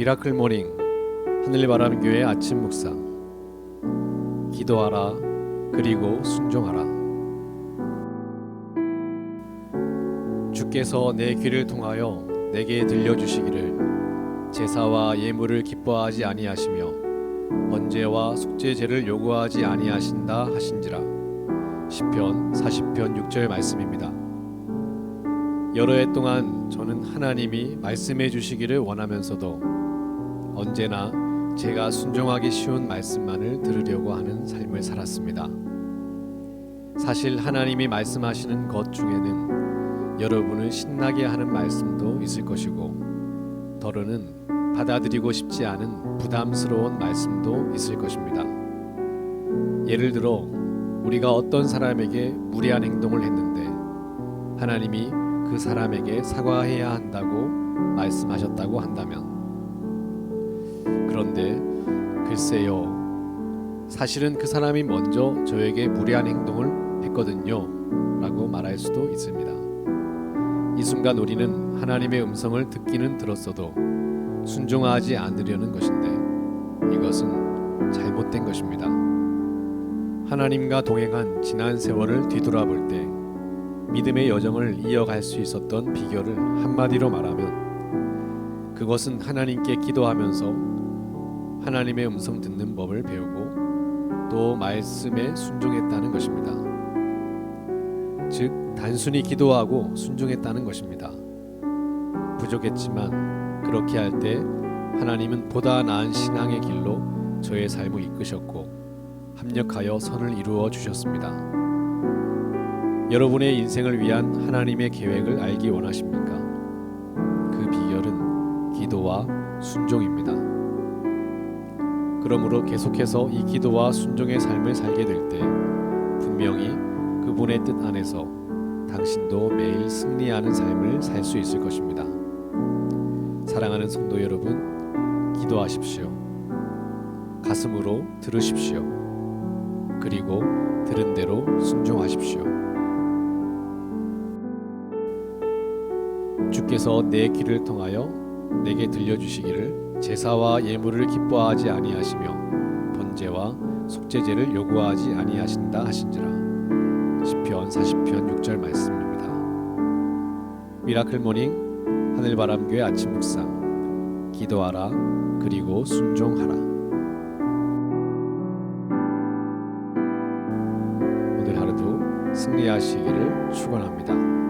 미라클 모닝 하늘 바람 교회 아침 묵상. 기도하라 그리고 순종하라. 주께서 내 귀를 통하여 내게 들려주시기를 제사와 예물을 기뻐하지 아니하시며 번제와 속죄제를 요구하지 아니하신다 하신지라. 시편 40편 6절 말씀입니다. 여러 해 동안 저는 하나님이 말씀해 주시기를 원하면서도 언제나 제가 순종하기 쉬운 말씀만을 들으려고 하는 삶을 살았습니다. 사실 하나님이 말씀하시는 것 중에는 여러분을 신나게 하는 말씀도 있을 것이고 더러는 받아들이고 싶지 않은 부담스러운 말씀도 있을 것입니다. 예를 들어 우리가 어떤 사람에게 무리한 행동을 했는데 하나님이 그 사람에게 사과해야 한다고 말씀하셨다고 한다면 그런데 글쎄요 사실은 그 사람이 먼저 저에게 무리한 행동을 했거든요 라고 말할 수도 있습니다. 이 순간 우리는 하나님의 음성을 듣기는 들었어도 순종하지 않으려는 것인데 이것은 잘못된 것입니다. 하나님과 동행한 지난 세월을 뒤돌아볼 때 믿음의 여정을 이어갈 수 있었던 비결을 한마디로 말하면 그것은 하나님께 기도하면서 하나님의 음성 듣는 법을 배우고 또 말씀에 순종했다는 것입니다. 즉 단순히 기도하고 순종했다는 것입니다. 부족했지만 그렇게 할 때 하나님은 보다 나은 신앙의 길로 저의 삶을 이끄셨고 합력하여 선을 이루어 주셨습니다. 여러분의 인생을 위한 하나님의 계획을 알기 원하십니까? 그 비결은 기도와 순종입니다. 그러므로 계속해서 이 기도와 순종의 삶을 살게 될 때 분명히 그분의 뜻 안에서 당신도 매일 승리하는 삶을 살 수 있을 것입니다. 사랑하는 성도 여러분, 기도하십시오. 가슴으로 들으십시오. 그리고 들은 대로 순종하십시오. 주께서 내 귀를 통하여 내게 들려주시기를 제사와 예물을 기뻐하지 아니하시며 번제와 속죄제를 요구하지 아니하신다 하신지라 시편 40편 6절 말씀입니다. 미라클 모닝 하늘바람교회 아침 묵상 기도하라 그리고 순종하라 오늘 하루도 승리하시기를 축원합니다.